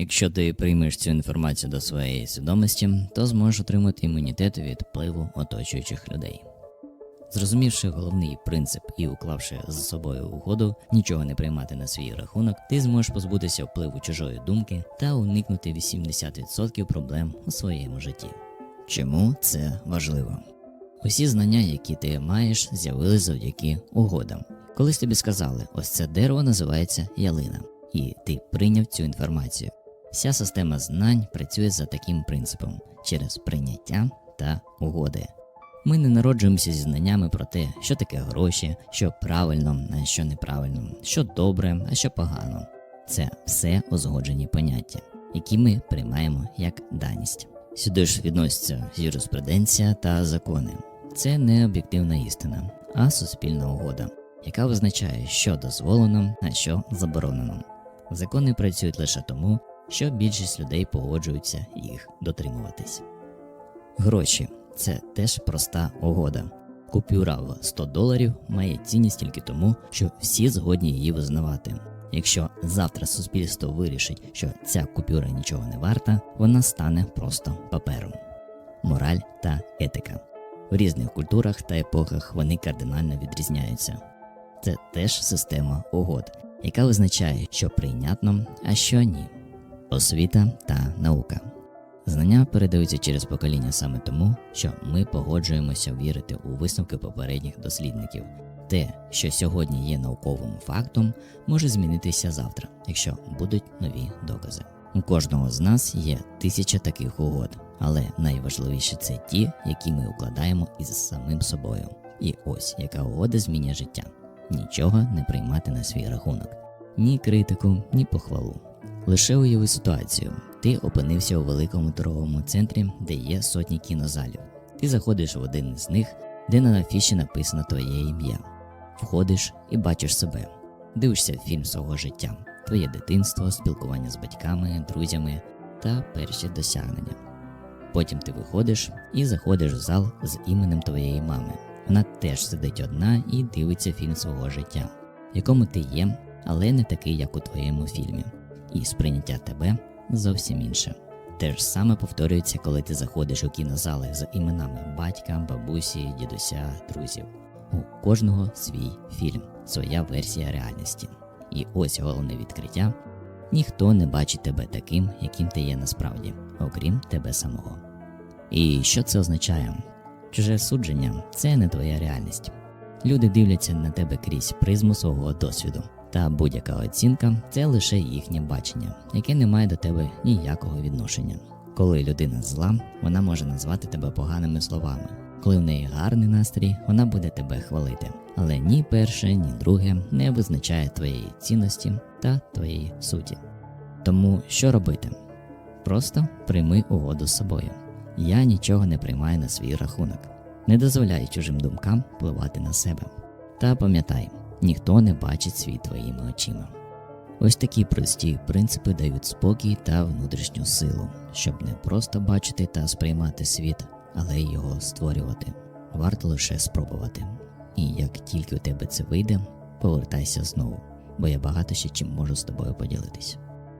Якщо ти приймеш цю інформацію до своєї свідомості, то зможеш отримати імунітет від впливу оточуючих людей. Зрозумівши головний принцип і уклавши за собою угоду нічого не приймати на свій рахунок, ти зможеш позбутися впливу чужої думки та уникнути 80% проблем у своєму житті. Чому це важливо? Усі знання, які ти маєш, з'явились завдяки угодам. Колись тобі сказали, ось це дерево називається ялина, і ти прийняв цю інформацію. Вся система знань працює за таким принципом через прийняття та угоди. Ми не народжуємося зі знаннями про те, що таке гроші, що правильно, а що неправильно, що добре, а що погано. Це все узгоджені поняття, які ми приймаємо як даність. Сюди ж відносяться юриспруденція та закони. Це не об'єктивна істина, а суспільна угода, яка визначає, що дозволено, а що заборонено. Закони працюють лише тому, що більшість людей погоджуються їх дотримуватись. Гроші це теж проста угода. Купюра в 100 доларів має цінність тільки тому, що всі згодні її визнавати. Якщо завтра суспільство вирішить, що ця купюра нічого не варта, вона стане просто папером. Мораль та етика. В різних культурах та епохах вони кардинально відрізняються. Це теж система угод, яка визначає, що прийнятно, а що ні. Освіта та наука. Знання передаються через покоління саме тому, що ми погоджуємося вірити у висновки попередніх дослідників. Те, що сьогодні є науковим фактом, може змінитися завтра, якщо будуть нові докази. У кожного з нас є тисяча таких угод, але найважливіше це ті, які ми укладаємо із самим собою. І ось яка угода змінює життя: нічого не приймати на свій рахунок, ні критику, ні похвалу. Лише уяви ситуацію. Ти опинився у великому торговому центрі, де є сотні кінозалів. Ти заходиш в один з них, де на афіші написано твоє ім'я. Входиш і бачиш себе, дивишся фільм свого життя, твоє дитинство, спілкування з батьками, друзями та перші досягнення. Потім ти виходиш і заходиш в зал з іменем твоєї мами. Вона теж сидить одна і дивиться фільм свого життя, в якому ти є, але не такий, як у твоєму фільмі, і сприйняття тебе зовсім інше. Те ж саме повторюється, коли ти заходиш у кінозали з іменами батька, бабусі, дідуся, друзів. У кожного свій фільм, своя версія реальності. І ось головне відкриття: ніхто не бачить тебе таким, яким ти є насправді, окрім тебе самого. І що це означає? Чуже судження це не твоя реальність. Люди дивляться на тебе крізь призму свого досвіду. Та будь-яка оцінка це лише їхнє бачення, яке не має до тебе ніякого відношення. Коли людина зла, вона може назвати тебе поганими словами. Коли в неї гарний настрій, вона буде тебе хвалити. Але ні перше, ні друге не визначає твоєї цінності та твоєї суті. Тому що робити? Просто прийми угоду з собою. Я нічого не приймаю на свій рахунок. Не дозволяй чужим думкам впливати на себе. Та пам'ятай, ніхто не бачить світ твоїми очима. Ось такі прості принципи дають спокій та внутрішню силу, щоб не просто бачити та сприймати світ, але й його створювати. Варто лише спробувати. І як тільки у тебе це вийде, повертайся знову, бо я багато ще чим можу з тобою поділитись.